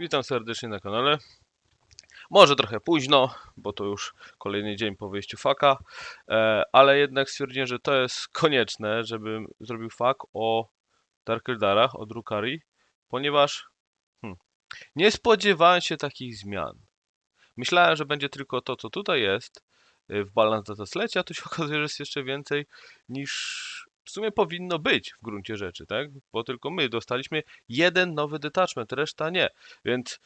Witam serdecznie na kanale. Może trochę późno, bo to już kolejny dzień po wyjściu faka, e, ale jednak stwierdziłem, że to jest konieczne, żebym zrobił fak o Dark Eldarach, o Drukari, ponieważ hmm, nie spodziewałem się takich zmian. Myślałem, że będzie tylko to, co tutaj jest y, w Balance Data Slecie, a tu się okazuje, że jest jeszcze więcej niż w sumie powinno być w gruncie rzeczy, tak? Bo tylko my dostaliśmy jeden nowy detachment, reszta nie. Więc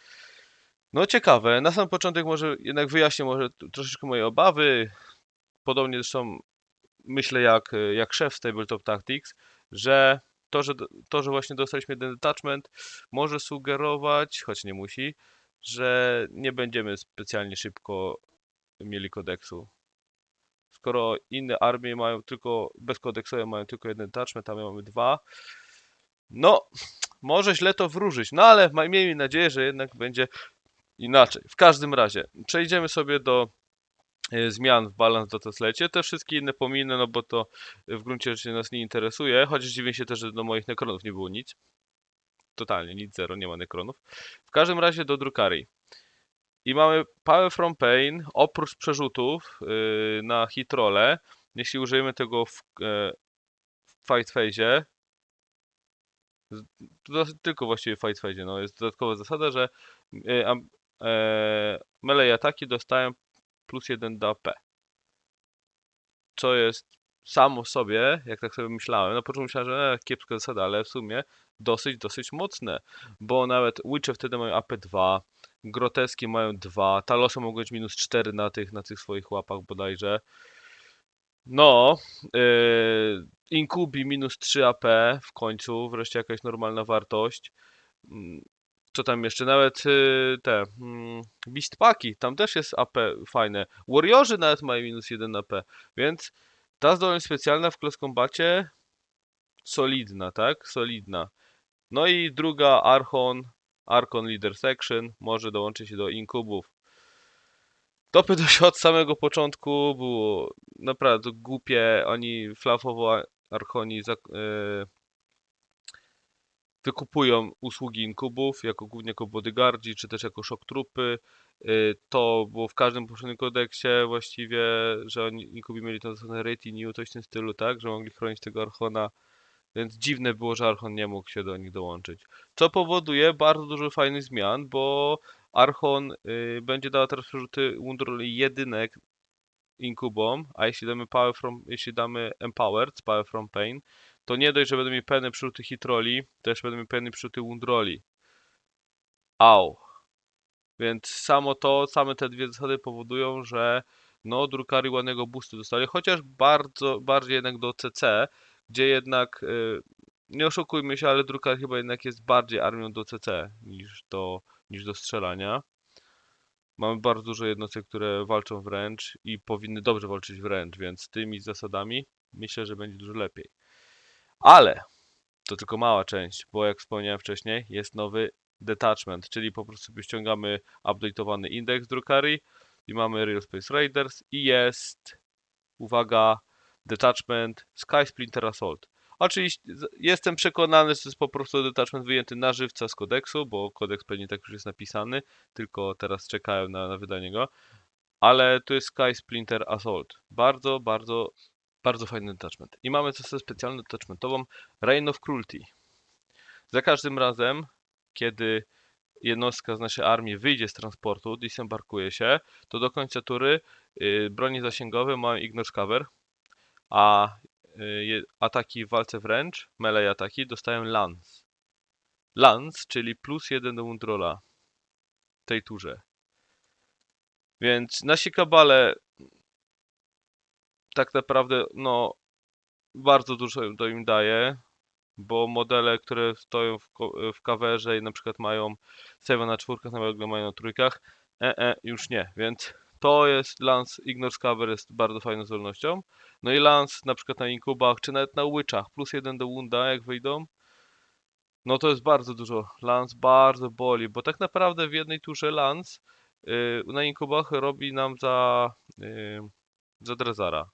no ciekawe. Na sam początek może jednak wyjaśnię może troszeczkę moje obawy. Podobnie zresztą myślę jak, jak szef Tabletop Tactics, że to, że to, że właśnie dostaliśmy jeden detachment może sugerować, choć nie musi, że nie będziemy specjalnie szybko mieli kodeksu. Skoro inne armie mają tylko, bezkodeksowe mają tylko jeden detachment, my mamy dwa, no, może źle to wróżyć, no ale miejmy nadzieję, że jednak będzie inaczej. W każdym razie, przejdziemy sobie do e, zmian w Balance Data Slate. Te wszystkie inne pominę, no bo to w gruncie rzeczy nas nie interesuje, chociaż dziwię się też, że do moich nekronów nie było nic. Totalnie, nic, zero, nie ma nekronów. W każdym razie do Drukari. I mamy Power from Pain, oprócz przerzutów yy, na hitrole, jeśli użyjemy tego w, e, w Fight Phase, tylko właściwie w Fight Phase, no jest dodatkowa zasada, że am- e, melee ataki dostają plus 1 do. Co jest samo sobie, jak tak sobie myślałem, na początku myślałem, że e, kiepska zasada, ale w sumie dosyć, dosyć mocne, bo nawet Witche wtedy mają AP2, groteski mają 2, talosy mogą mieć minus 4 na tych, na tych swoich łapach bodajże. No, yy, Inkubi minus 3 AP w końcu, wreszcie jakaś normalna wartość. Mm, Co tam jeszcze? Nawet yy, te mm, Beastpaki, tam też jest AP fajne. Warriorzy nawet mają minus 1 AP, więc ta zdolność specjalna w Close solidna, tak? Solidna. No i druga Archon, Archon Leader Section może dołączyć się do Inkubów. Topy dość od samego początku było naprawdę głupie. Oni flafowo Archoni e, wykupują usługi inkubów jako głównie jako bodyguardzi, czy też jako shock trupy. E, To było w każdym poprzednim kodeksie właściwie, że oni inkubi mieli to nazwane retinue, coś w tym stylu, tak? Że mogli chronić tego Archona. Więc dziwne było, że Archon nie mógł się do nich dołączyć. Co powoduje bardzo dużo fajnych zmian, bo Archon y, będzie dawał teraz przerzuty Wonderly jedynek inkubom, a jeśli damy Power from, jeśli damy Empowered, Power from Pain, to nie dość, że będą mieli pełne przerzuty hitroli, też będą mieli pełne przerzuty Wundroli. Au. Więc samo to, same te dwie zasady powodują, że no, Drukari ładnego boostu dostali, chociaż bardzo, bardziej jednak do CC, gdzie jednak, y, nie oszukujmy się, ale Drukari chyba jednak jest bardziej armią do CC niż do, niż do strzelania. Mamy bardzo dużo jednostek, które walczą wręcz i powinny dobrze walczyć wręcz, więc tymi zasadami myślę, że będzie dużo lepiej. Ale to tylko mała część, bo jak wspomniałem wcześniej, jest nowy detachment, czyli po prostu ściągamy update'owany indeks Drukari i mamy Real Space Raiders i jest, uwaga, detachment Sky Splinter Assault. Oczywiście jestem przekonany, że to jest po prostu detachment wyjęty na żywca z kodeksu, bo kodeks pewnie tak już jest napisany, tylko teraz czekają na, na wydanie go. Ale to jest Sky Splinter Assault. Bardzo, bardzo, bardzo fajny detachment. I mamy zasę specjalną detachmentową Reign of Cruelty. Za każdym razem, kiedy jednostka z naszej armii wyjdzie z transportu, disembarkuje się, to do końca tury y, broni zasięgowe mają Ignore Cover, a y, ataki w walce wręcz, melee ataki, dostają Lance. Lance, czyli plus jeden do Wundrola w tej turze. Więc nasi kabale tak naprawdę, no, bardzo dużo to im daje, bo modele, które stoją w, w coverze i na przykład mają save na czwórkach, nagle mają na trójkach, e, e, już nie, więc to jest Lance Ignore Cover jest bardzo fajną zdolnością. No i Lance na przykład na Inkubach, czy nawet na Witchach, plus jeden do Wunda jak wyjdą, no to jest bardzo dużo. Lance bardzo boli, bo tak naprawdę w jednej turze Lance yy, na Inkubach robi nam za, yy, za Drezara.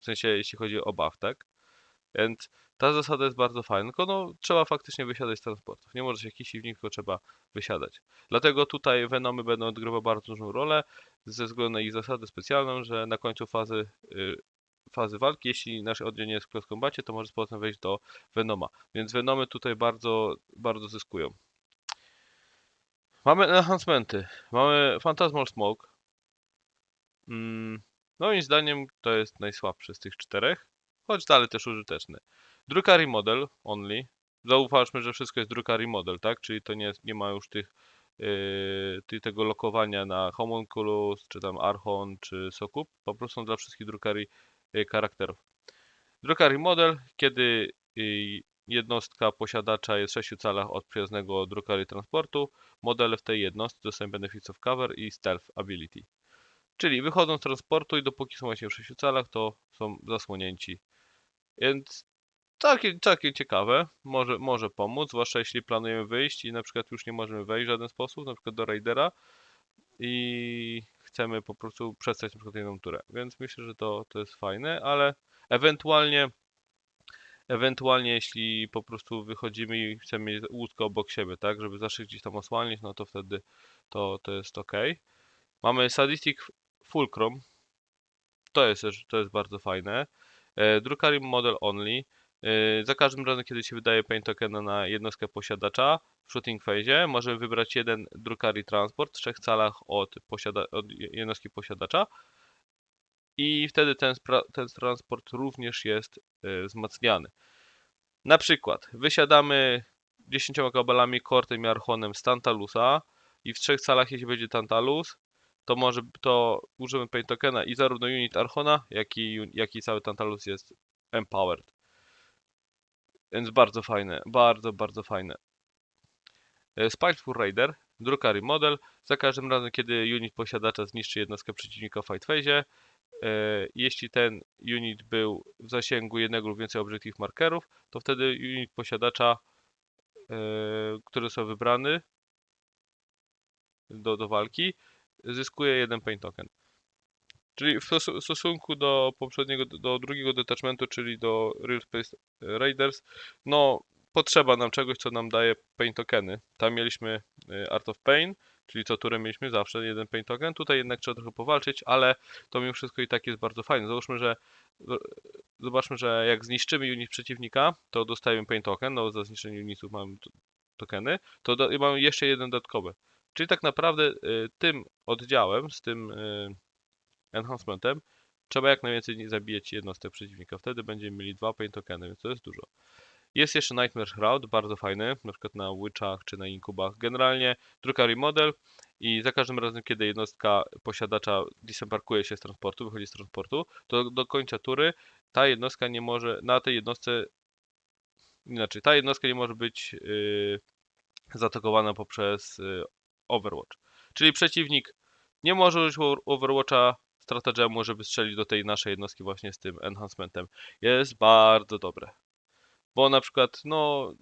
W sensie jeśli chodzi o buff, tak? Więc ta zasada jest bardzo fajna, tylko no, trzeba faktycznie wysiadać z transportów. Nie może się jakiś silnik, tylko trzeba wysiadać. Dlatego tutaj Venomy będą odgrywały bardzo dużą rolę ze względu na ich zasadę specjalną, że na końcu fazy, y, fazy walki, jeśli nasz oddział nie jest w combacie, to może z powrotem wejść do Venoma. Więc Venomy tutaj bardzo, bardzo zyskują. Mamy enhancementy. Mamy Phantasmal Smoke. Mm, moim zdaniem to jest najsłabszy z tych czterech, choć dalej też użyteczny. Drukari Model only. Zauważmy, że wszystko jest Drukari Model, tak? Czyli to nie, nie ma już tych, yy, tego lokowania na Homunculus, czy tam Archon, czy Sokup. Po prostu są dla wszystkich Drukari yy, charakterów. Drukari Model, kiedy yy, jednostka posiadacza jest w 6 calach od przyjaznego Drukari transportu, modele w tej jednostce dostają Benefits of Cover i Stealth Ability. Czyli wychodzą z transportu i dopóki są właśnie w 6 calach, to są zasłonięci. Więc takie, takie ciekawe, może, może pomóc, zwłaszcza jeśli planujemy wyjść i na przykład już nie możemy wejść w żaden sposób, na przykład do Raidera i chcemy po prostu przestać na przykład jedną turę. Więc myślę, że to, to jest fajne, ale ewentualnie Ewentualnie jeśli po prostu wychodzimy i chcemy mieć łódkę obok siebie, tak, żeby zawsze gdzieś tam osłaniać, no to wtedy to, to jest ok. Mamy Sadistic Fulcrum. To jest, to jest bardzo fajne. E, Drukari Model Only. E, Za każdym razem, kiedy się wydaje Paint Tokena na jednostkę posiadacza w Shooting Phase, możemy wybrać jeden Drukari Transport w trzech calach od, posiada od jednostki posiadacza. I wtedy ten, ten transport również jest e, wzmacniany. Na przykład wysiadamy 10 kabelami Kortem i Archonem z Tantalusa i w trzech calach jeśli będzie Tantalus, to może to użyjemy Paint Tokena i zarówno unit Archona, jak i, jak i cały Tantalus jest empowered. Więc bardzo fajne, bardzo, bardzo fajne. E, Spiteful Raider, Drukari model. Za każdym razem, kiedy unit posiadacza zniszczy jednostkę przeciwnika w fight phase, e, jeśli ten unit był w zasięgu jednego lub więcej objective markerów, to wtedy unit posiadacza, e, który został wybrany do, do walki, zyskuje jeden paint token. Czyli w stosu- w stosunku do poprzedniego, do drugiego detachmentu, czyli do Real Space Raiders, no potrzeba nam czegoś, co nam daje paint tokeny. Tam mieliśmy y, Art of Pain, czyli co turę mieliśmy zawsze jeden paint token. Tutaj jednak trzeba trochę powalczyć, ale to mimo wszystko i tak jest bardzo fajne. Załóżmy, że zobaczmy, że jak zniszczymy unit przeciwnika, to dostajemy paint token, no za zniszczenie unitów mamy tokeny, to do, mamy jeszcze jeden dodatkowy. Czyli tak naprawdę y, tym oddziałem, z tym y, enhancementem, trzeba jak najwięcej zabijać jednostek przeciwnika. Wtedy będziemy mieli dwa paint tokeny, więc to jest dużo. Jest jeszcze Nightmare Shroud, bardzo fajny, na przykład na Witchach czy na Inkubach. Generalnie Drukari model i za każdym razem, kiedy jednostka posiadacza disembarkuje się z transportu, wychodzi z transportu, to do końca tury ta jednostka nie może, na tej jednostce, inaczej, ta jednostka nie może być yy, zaatakowana poprzez yy, Overwatch. Czyli przeciwnik nie może użyć Overwatcha stratagemu, żeby strzelić do tej naszej jednostki właśnie z tym enhancementem. Jest bardzo dobre. Bo na przykład, no,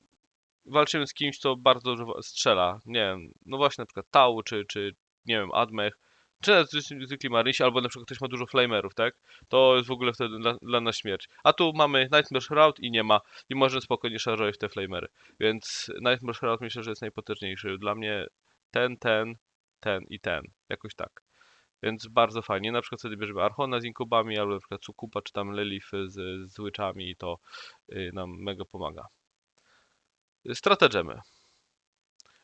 walczymy z kimś, kto bardzo dużo strzela. Nie wiem, no właśnie na przykład Tau, czy, czy nie wiem, Admech, czy zwykli- zwykli Marysi, albo na przykład ktoś ma dużo flamerów, tak? To jest w ogóle wtedy dla, dla nas śmierć. A tu mamy Nightmare Shroud i nie ma. I możemy spokojnie szarżować w te flamery. Więc Nightmare Shroud myślę, że jest najpotężniejszy. Dla mnie ten, ten, ten i ten. Jakoś tak. Więc bardzo fajnie. Na przykład wtedy bierzemy Archona z inkubami, albo na przykład Sukupa, czy tam Lilith z, z łyczami i to y, nam mega pomaga. Stratagemy.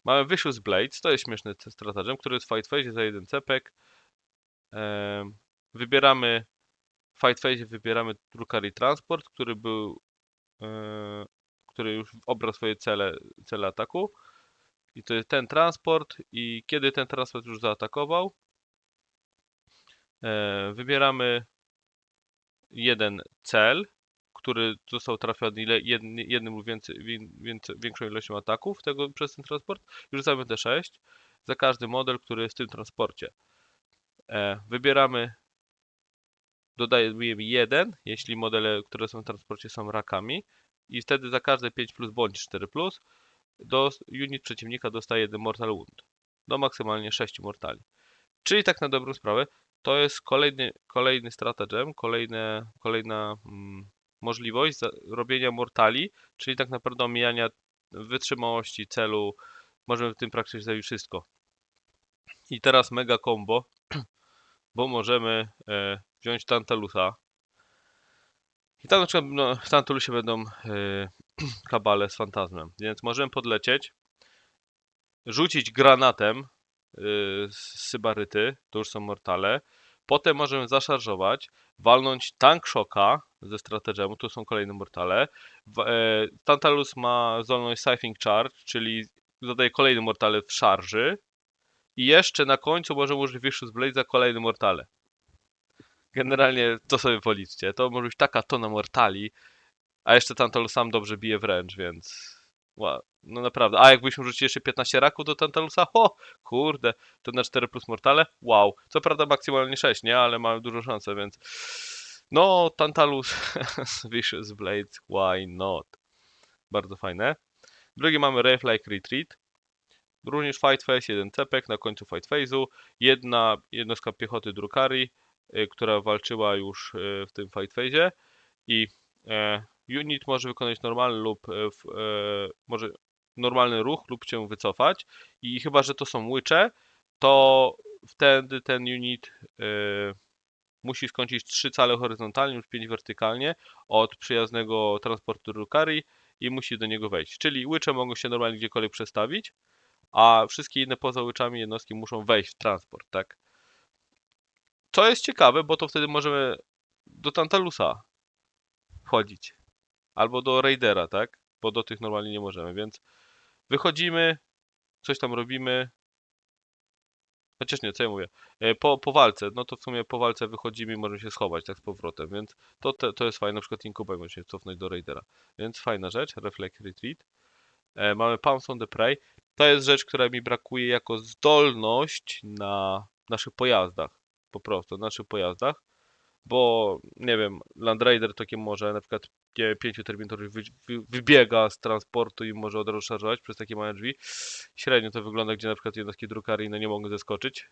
Mamy Vicious Blades, to jest śmieszny stratagem, który jest w Fight Phase za jeden cepek. Wybieramy w Fight Phase wybieramy Drukari Transport, który był e, który już obrał swoje cele, cele ataku. I to jest ten transport. I kiedy ten transport już zaatakował, e, wybieramy jeden cel, który został trafiony jednym lub więcej, wię- więcej, większą ilością ataków tego, przez ten transport. I rzucamy D6 za każdy model, który jest w tym transporcie. E, wybieramy, dodajemy jeden, jeśli modele, które są w transporcie są rakami. I wtedy za każde 5 plus bądź 4 plus do unit przeciwnika dostaje jeden mortal wound do maksymalnie 6 mortali. Czyli tak na dobrą sprawę to jest kolejny, kolejny stratagem, kolejne, kolejna mm, możliwość robienia mortali, czyli tak naprawdę omijania wytrzymałości, celu. Możemy w tym praktycznie zrobić wszystko. I teraz mega combo, bo możemy e, wziąć Tantalusa. I tam na przykład no, w Tantalusie będą e, kabale z fantazmem, więc możemy podlecieć, rzucić granatem y, z sybaryty, to już są mortale. Potem możemy zaszarżować, walnąć tank shocka ze strategymu, tu są kolejne mortale. E, Tantalus ma zdolność Siphoning Charge, czyli zadaje kolejny mortale w szarży. I jeszcze na końcu możemy użyć Vicious Blade za kolejny mortale. Generalnie to sobie policzcie. To może być taka tona mortali, a jeszcze Tantalus sam dobrze bije wręcz, więc... No naprawdę. A jakbyśmy rzucili jeszcze 15 raków do Tantalusa? O, kurde, to na 4 plus mortale? Wow. Co prawda maksymalnie 6, nie? Ale mamy dużo szansę, więc... No, Tantalus Vicious Blade, why not? Bardzo fajne. Drugie mamy Wraith Like Retreat. Również Fight Phase, jeden cepek na końcu Fight Phase'u. Jedna jednostka piechoty Drukari, y, która walczyła już y, w tym Fight Phase'ie. I e, unit może wykonać normalny lub e, e, może normalny ruch lub cię wycofać. I chyba, że to są łycze, to wtedy ten unit e, musi skończyć 3 cale horyzontalnie lub 5 wertykalnie od przyjaznego transportu Drukari i musi do niego wejść. Czyli łycze mogą się normalnie gdziekolwiek przestawić, a wszystkie inne poza łyczami jednostki muszą wejść w transport, tak? Co jest ciekawe, bo to wtedy możemy do Tantalusa wchodzić. Albo do Raidera, tak? Bo do tych normalnie nie możemy, więc wychodzimy, coś tam robimy. Chociaż nie, co ja mówię? E, Po, po walce, no to w sumie po walce wychodzimy i możemy się schować tak z powrotem, więc to, te, to jest fajne. Na przykład Inkubaj może się cofnąć do Raidera. Więc fajna rzecz, Reflect Retreat. E, mamy Pounce on the Prey. To jest rzecz, która mi brakuje jako zdolność na naszych pojazdach. Po prostu, na naszych pojazdach. Bo, nie wiem, Land Raider takie może na przykład nie, pięciu terminatorów wy, wy, wybiega z transportu i może od razu szarżować przez takie małe drzwi. Średnio to wygląda, gdzie na przykład jednostki drukaryjne nie mogą zeskoczyć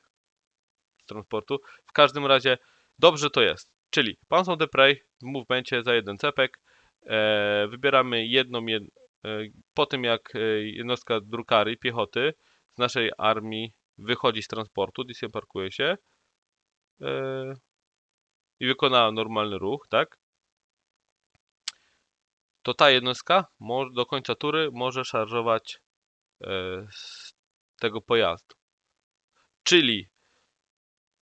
z transportu. W każdym razie dobrze to jest. Czyli Pounce on the Prey w movemencie za jeden cepek. E, wybieramy jedną, jed, e, po tym jak e, jednostka drukary, piechoty z naszej armii wychodzi z transportu, disembarkuje się e, i wykona normalny ruch, tak? To ta jednostka do końca tury może szarżować e, z tego pojazdu. Czyli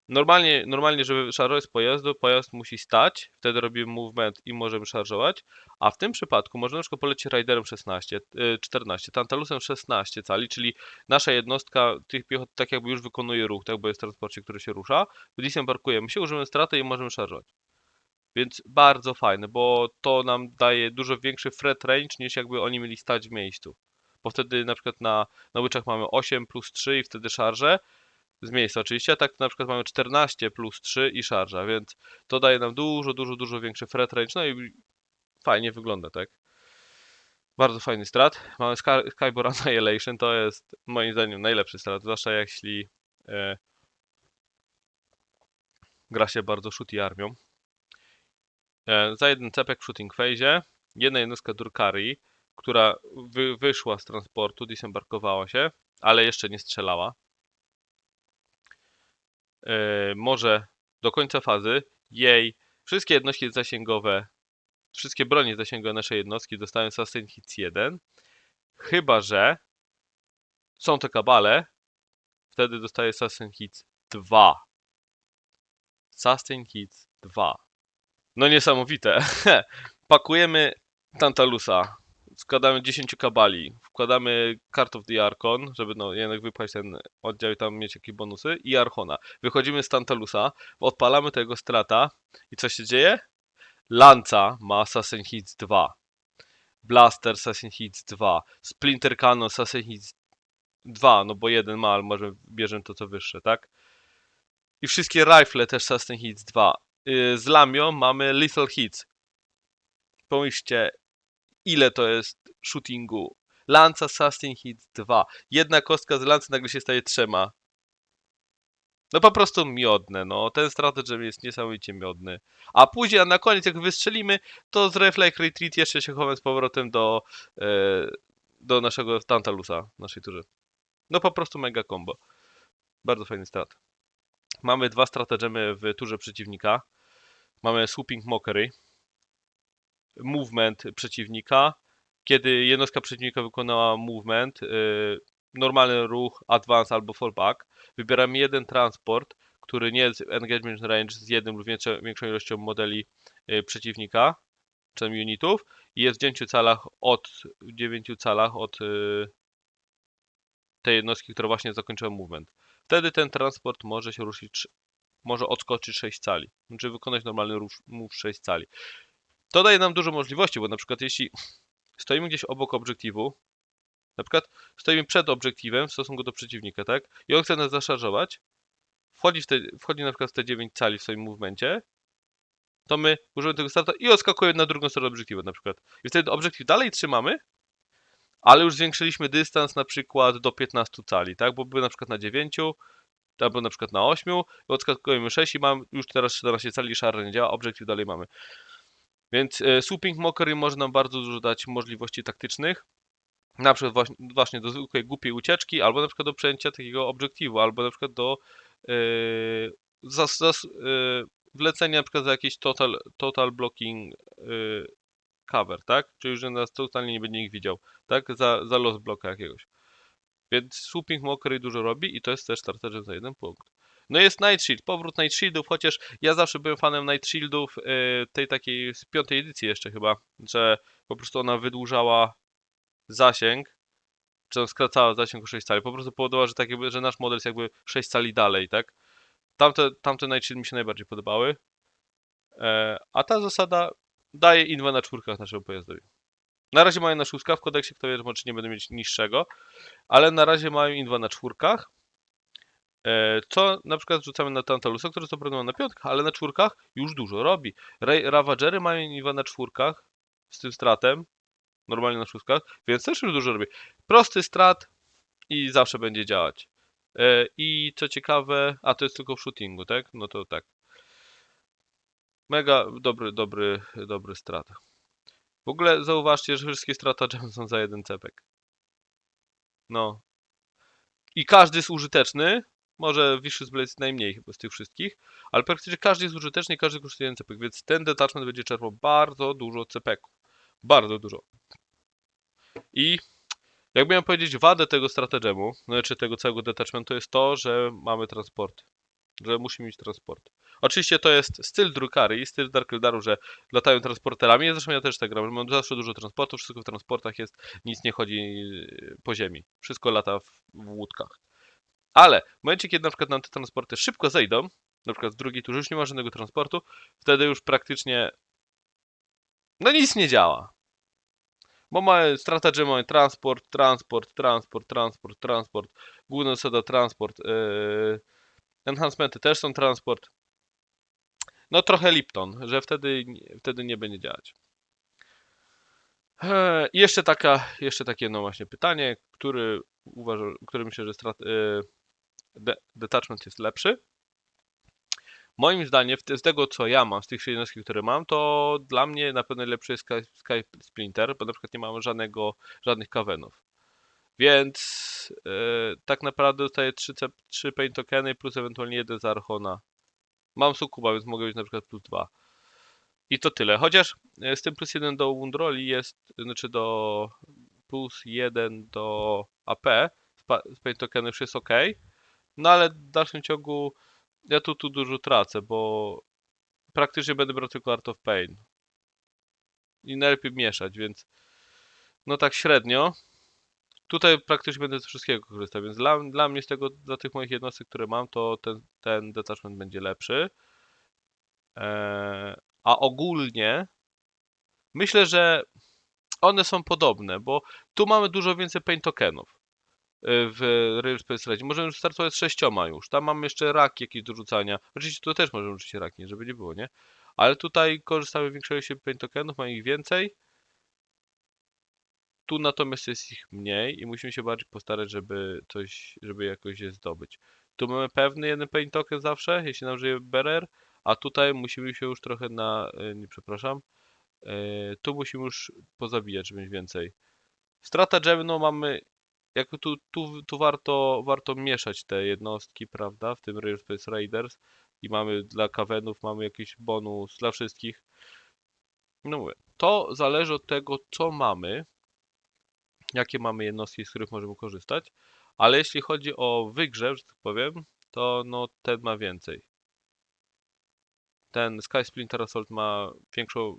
normalnie, normalnie, żeby szarżować z pojazdu, pojazd musi stać, wtedy robimy movement i możemy szarżować, a w tym przypadku możemy na przykład polecieć Raiderem 16, y, 14, Tantalusem 16 cali, czyli nasza jednostka tych piechot tak jakby już wykonuje ruch, tak, bo jest w transporcie, który się rusza, disembarkujemy się, użyjemy straty i możemy szarżować. Więc bardzo fajne, bo to nam daje dużo większy threat range niż jakby oni mieli stać w miejscu. Bo wtedy na przykład na, na łyczach mamy 8 plus 3 i wtedy szarże, z miejsca oczywiście, a tak na przykład mamy 14 plus 3 i szarża, więc to daje nam dużo, dużo, dużo większy threat range, no i fajnie wygląda, tak? Bardzo fajny strat. Mamy Sky- Skyborn Annihilation, to jest moim zdaniem najlepszy strat, zwłaszcza jeśli e, gra się bardzo shooty armią. E, za jeden cepek w shooting phase, jedna jednostka Drukari, która wy, wyszła z transportu, disembarkowała się, ale jeszcze nie strzelała. E, może do końca fazy jej wszystkie jednostki zasięgowe, wszystkie bronie zasięgowe naszej jednostki dostają Sustain Hits 1, chyba że są to kabale, wtedy dostaje Sustain Hits 2. Sustain Hits 2. No niesamowite. Pakujemy Tantalusa, składamy 10 kabali, wkładamy Card of the Archon, żeby no jednak wypaść ten oddział i tam mieć jakieś bonusy i Archona. Wychodzimy z Tantalusa, odpalamy tego strata i co się dzieje? Lanca ma Assassin Hits 2. Blaster Assassin Hits 2. Splinter Cannon Assassin Hits 2, no bo jeden ma, ale może bierzemy to co wyższe, tak? I wszystkie rifle też Assassin Hits 2. Yy, Z Lamio mamy Lethal Hits. Pomyślcie, ile to jest shootingu. Lanca Sustain Hits 2. Jedna kostka z lancy nagle się staje trzema. No po prostu miodne, no. Ten stratagem jest niesamowicie miodny. A później, a na koniec, jak wystrzelimy, to z Reflect Retreat jeszcze się chowamy z powrotem do, e, do naszego Tantalusa, naszej turze. No po prostu mega combo. Bardzo fajny strat. Mamy dwa stratagemy w turze przeciwnika. Mamy Swooping Mockery. Movement przeciwnika. Kiedy jednostka przeciwnika wykonała movement, y, normalny ruch, advance albo fallback, wybieramy jeden transport, który nie jest engagement range z jednym lub większą ilością modeli y, przeciwnika, czy unitów i jest w 9 calach od w 9 calach od y, tej jednostki, która właśnie zakończyła movement. Wtedy ten transport może się ruszyć, może odskoczyć 6 cali, znaczy wykonać normalny move 6 cali. To daje nam dużo możliwości, bo na przykład jeśli stoimy gdzieś obok obiektywu, na przykład stoimy przed obiektywem w stosunku do przeciwnika, tak? I on chce nas zaszarżować, wchodzi, w te, wchodzi na przykład w te 9 cali w swoim movemencie, to my użyjemy tego starta i odskakujemy na drugą stronę obiektywu na przykład. I wtedy obiektyw dalej trzymamy, ale już zwiększyliśmy dystans na przykład do 15 cali, tak? Bo były na przykład na 9, albo na przykład na 8, i odskakujemy 6 i mam już teraz 14 cali, szarże nie działa, obiektyw dalej mamy. Więc e, Swooping Mockery może nam bardzo dużo dać możliwości taktycznych. Na przykład właśnie, do zwykłej głupiej ucieczki, albo na przykład do przejęcia takiego obiektywu, albo na przykład do yy, zas, zas, yy, wlecenia na przykład za jakiś total, total blocking yy, cover, tak? Czyli że nas totalnie nie będzie nikt widział, tak? Za, za los bloka jakiegoś. Więc Swooping Mockery dużo robi i to jest też starterze za jeden punkt. No jest Night Shield, powrót Night Shieldów, chociaż ja zawsze byłem fanem Night Shieldów yy, tej takiej z piątej edycji jeszcze chyba, że po prostu ona wydłużała zasięg, czy skracała zasięg o 6 cali, po prostu powodowała, że, tak jakby, że nasz model jest jakby 6 cali dalej, tak? Tamte, tamte Night Shield mi się najbardziej podobały, e, a ta zasada daje inwa na czwórkach naszemu pojazdowi. Na razie mają na szóstkach, w kodeksie kto wie, czy nie będę mieć niższego, ale na razie mają inwa na czwórkach, e, co na przykład rzucamy na Tantalusa, który co prawda na piątkach, ale na czwórkach już dużo robi. Ra- Ravagery mają inwa na czwórkach z tym stratem, normalnie na szóstkach, więc też już dużo robi. Prosty strat i zawsze będzie działać. E, I co ciekawe, a to jest tylko w shootingu, tak? No to tak. Mega dobry, dobry, dobry strat. W ogóle zauważcie, że wszystkie stratagemy są za jeden cepek. No. I każdy jest użyteczny. Może Vicious Blade jest najmniej chyba z tych wszystkich, ale praktycznie każdy jest użyteczny i każdy kosztuje jeden cepek, więc ten detachment będzie czerpał bardzo dużo cepeków. Bardzo dużo. I jak miałem powiedzieć, wadę tego stratagemu, znaczy tego całego detachmentu jest to, że mamy transport. Że musimy mieć transport. Oczywiście to jest styl Drukari i styl Dark Eldaru, że latają transporterami. Zresztą ja też tak gram, że mam zawsze dużo transportów, wszystko w transportach jest, nic nie chodzi yy, po ziemi. Wszystko lata w, w łódkach. Ale w momencie, kiedy na przykład nam te transporty szybko zejdą, na przykład w drugiej turze już nie ma żadnego transportu, wtedy już praktycznie no nic nie działa. Bo mamy strategię, mamy transport, transport, transport, transport, transport, główna zasada transport, yy, enhancementy też są transport. No trochę Lipton, że wtedy, wtedy nie będzie działać. Jeszcze taka, jeszcze takie no właśnie pytanie, który uważam, który myślę, że strat, yy, de, detachment jest lepszy. Moim zdaniem, z tego co ja mam, z tych jednostki, które mam, to dla mnie na pewno lepszy jest Sky, Sky Splinter, bo na przykład nie mam żadnego, żadnych kawenów. Więc e, tak naprawdę dostaję 3, C- 3 paint tokeny plus ewentualnie jeden za Archona. Mam sukuba, więc mogę mieć na przykład plus 2. I to tyle. Chociaż e, z tym plus 1 do Wundroli jest, znaczy do plus 1 do AP z tokeny już jest ok. No ale w dalszym ciągu ja tu, tu dużo tracę, bo praktycznie będę brał tylko Art of Pain. I najlepiej mieszać, więc no tak średnio. Tutaj praktycznie będę ze wszystkiego korzystał, więc dla, dla mnie z tego, dla tych moich jednostek, które mam, to ten, ten detachment będzie lepszy. Eee, a ogólnie myślę, że one są podobne, bo tu mamy dużo więcej paint tokenów y, w Real Space. Możemy startować z sześcioma już. Tam mamy jeszcze raki jakieś do rzucania. Oczywiście tu też możemy rzucić raki, żeby nie było, nie? Ale tutaj korzystamy w większości paint tokenów, mamy ich więcej. Tu natomiast jest ich mniej i musimy się bardziej postarać, żeby coś, żeby jakoś je zdobyć. Tu mamy pewny jeden paint token zawsze, jeśli nam żyje bearer, a tutaj musimy się już trochę na, y, nie przepraszam, y, tu musimy już pozabijać, żeby mieć więcej. Strata no mamy, jakby tu, tu, tu warto, warto mieszać te jednostki, prawda, w tym Real Space Raiders i mamy dla kawenów, mamy jakiś bonus dla wszystkich. No mówię, to zależy od tego, co mamy, jakie mamy jednostki, z których możemy korzystać, ale jeśli chodzi o wygrzew, że tak powiem, to no ten ma więcej. Ten Sky Splinter Assault ma większą,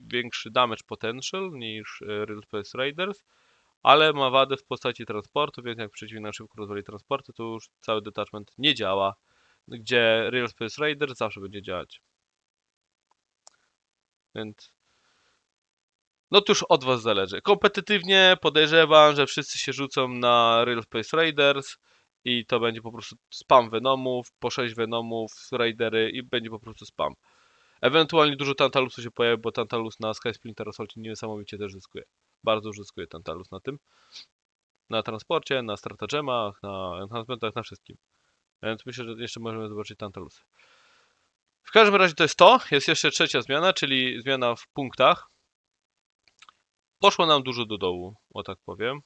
większy damage potential niż e, Real Space Raiders, ale ma wadę w postaci transportu, więc jak przeciwnik szybko rozwali transporty, to już cały detachment nie działa, gdzie Real Space Raiders zawsze będzie działać. Więc no to już od was zależy. Kompetytywnie podejrzewam, że wszyscy się rzucą na Real Space Raiders i to będzie po prostu spam Venomów, po 6 Venomów, Raidery i będzie po prostu spam. Ewentualnie dużo Tantalusu się pojawi, bo Tantalus na Sky Splinter Assaultie niesamowicie też zyskuje. Bardzo zyskuje Tantalus na tym. Na transporcie, na stratagemach, na enhancementach, na wszystkim. Więc myślę, że jeszcze możemy zobaczyć Tantalus. W każdym razie to jest to. Jest jeszcze trzecia zmiana, czyli zmiana w punktach. Poszło nam dużo do dołu, o tak powiem.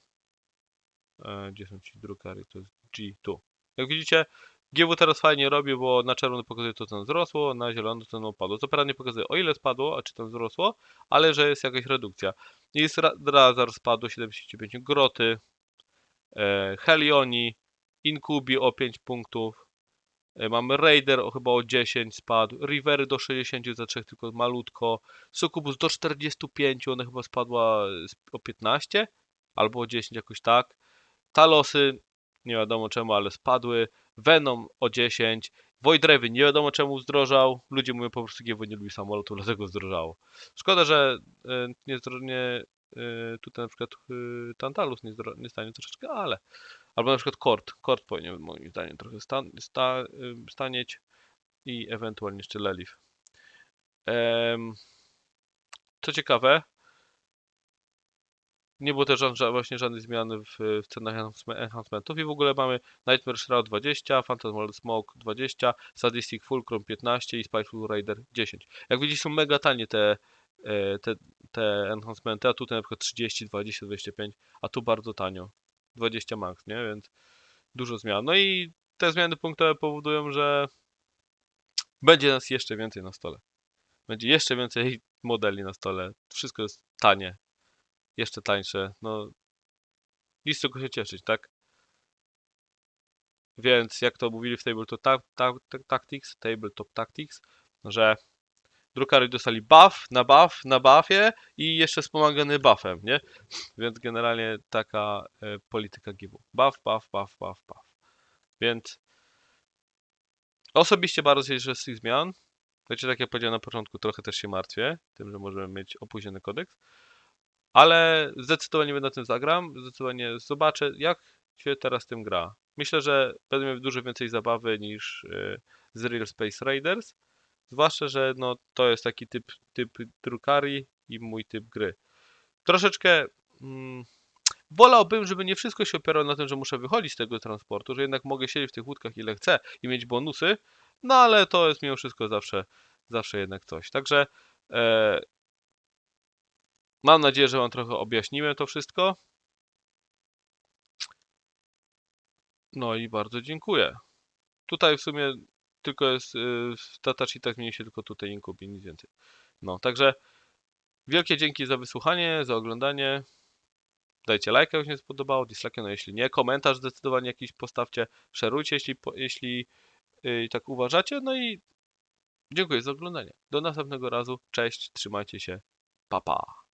E, gdzie są ci drukary? To jest G, tu. Jak widzicie, GW teraz fajnie robi, bo na czerwono pokazuje to, co wzrosło, na zielono to, co spadło. Co prawda nie pokazuje, o ile spadło, a czy to wzrosło, ale że jest jakaś redukcja. Jest Ra- Razar spadło 75 groty, e, Helioni, Inkubi o 5 punktów, mamy Raider o chyba o 10 spadł, Rivery do 60 za 3 tylko malutko, Sukubus do 45, ona chyba spadła z- o 15 albo o 10 jakoś tak. Talosy nie wiadomo czemu, ale spadły. Venom o 10. Voidrewy nie wiadomo czemu zdrożał. Ludzie mówią po prostu GW nie lubi samolotu, dlatego zdrożało. Szkoda, że e, nie, nie e, tutaj na przykład e, Tantalus nie, nie stanie troszeczkę, ale albo na przykład Kord. Kord powinien moim zdaniem trochę sta, e, stanieć i ewentualnie jeszcze Lelif. Co ciekawe, nie było też ża- właśnie żadnej zmiany w, w cenach enhanceme- enhancementów i w ogóle mamy Nightmare Shroud 20, Phantom Smoke 20, Sadistic Fulcrum 15 i Spiteful Raider 10. Jak widzicie są mega tanie te, te, te enhancementy, a tutaj na przykład 30, 20, 25, a tu bardzo tanio. 20 max, nie? Więc dużo zmian. No i te zmiany punktowe powodują, że będzie nas jeszcze więcej na stole. Będzie jeszcze więcej modeli na stole. Wszystko jest tanie jeszcze tańsze. No, nic czego się cieszyć, tak? Więc jak to mówili w Tabletop ta, ta, ta, Tactics, Tabletop Tactics, że drukary dostali buff na buff na buffie i jeszcze wspomagany buffem, nie? Więc generalnie taka e, polityka GW. Buff, buff, buff, buff, buff. Więc osobiście bardzo się cieszę z tych zmian. Znaczy, tak jak powiedziałem na początku, trochę też się martwię tym, że możemy mieć opóźniony kodeks. Ale zdecydowanie będę na tym zagram, zdecydowanie zobaczę, jak się teraz tym gra. Myślę, że będę miał dużo więcej zabawy niż y, z Real Space Raiders. Zwłaszcza, że no, to jest taki typ, typ drukari i mój typ gry. Troszeczkę mm, wolałbym, żeby nie wszystko się opierało na tym, że muszę wychodzić z tego transportu, że jednak mogę siedzieć w tych łódkach ile chcę i mieć bonusy, no ale to jest mimo wszystko zawsze, zawsze jednak coś. Także e, Mam nadzieję, że Wam trochę objaśniłem to wszystko. No i bardzo dziękuję. Tutaj w sumie tylko jest yy, w datasheetach zmieni się tylko tutaj inkub i nic więcej. No, także wielkie dzięki za wysłuchanie, za oglądanie. Dajcie lajka, jak się spodobało, dislike, no jeśli nie, komentarz zdecydowanie jakiś postawcie, szerujcie, jeśli, jeśli yy, tak uważacie. No i dziękuję za oglądanie. Do następnego razu. Cześć, trzymajcie się. Pa, pa.